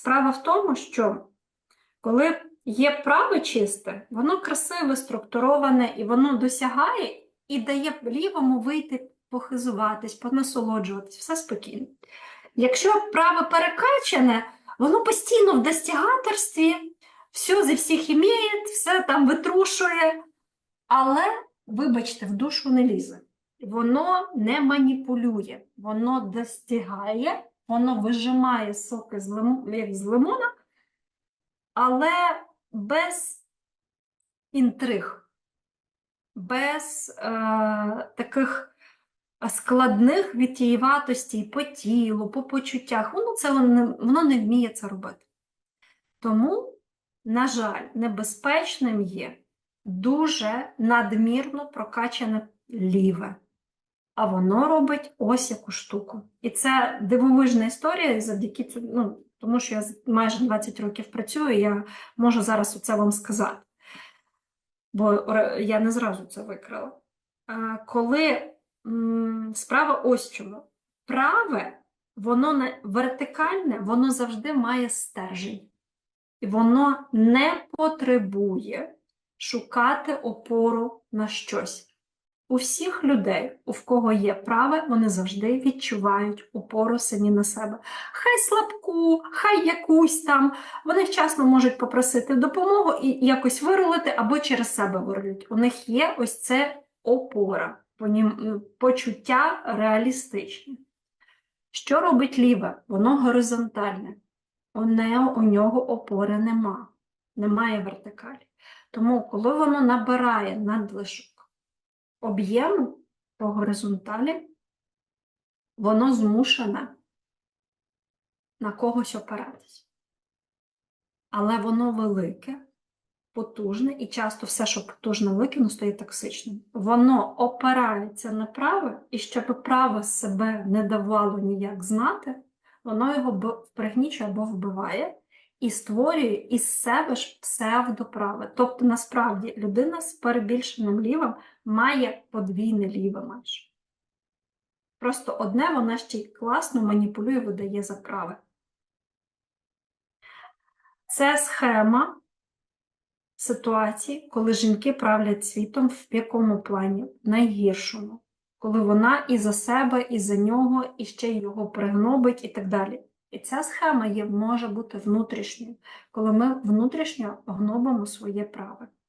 Справа в тому, що коли є праве чисте, воно красиве, структуроване, і воно досягає і дає лівому вийти похизуватись, понасолоджуватись, все спокійно. Якщо право перекачане, воно постійно в достигаторстві, все зі всіх імеє, все там витрушує, але, вибачте, в душу не лізе. Воно не маніпулює, воно достигає, воно вижимає соки з, лим... як з лимона, але без інтриг, без е, таких складних відтієватостей по тілу, по почуттях. Воно, це, воно, не- вміє це робити. Тому, на жаль, небезпечним є дуже надмірно прокачане ліве. А воно робить ось яку штуку. І це дивовижна історія, завдяки цьому, ну, тому що я майже 20 років працюю, я можу зараз оце вам сказати. Бо я не зразу це викрила. Коли справа ось чому. Праве, воно не вертикальне, воно завжди має стержень. І воно не потребує шукати опору на щось. У всіх людей, у кого є праве, вони завжди відчувають опору самі на себе. Хай слабку, хай якусь там. Вони вчасно можуть попросити допомогу і якось вирулити або через себе вирулять. У них є ось це опора, почуття реалістичні. Що робить ліве? Воно горизонтальне. У, не, у нього опори нема, немає вертикалі. Тому, коли воно набирає надлишок об'єму по горизонталі, воно змушене на когось опиратись. Але воно велике, потужне, і часто все, що потужне велике, воно стає токсичним. Воно опирається на праве, і щоб праве себе не давало ніяк знати, воно його пригнічує або вбиває і створює із себе ж псевдоправе. Тобто, насправді, людина з перебільшеним лівим має подвійне ліве майже. Просто одне вона ще й класно маніпулює, видає за праве. Це схема ситуації, коли жінки правлять світом в якому плані? В найгіршому. Коли вона і за себе, і за нього, і ще й його пригнобить, і так далі. І ця схема є, може бути внутрішньою, коли ми внутрішньо гнобимо своє праве.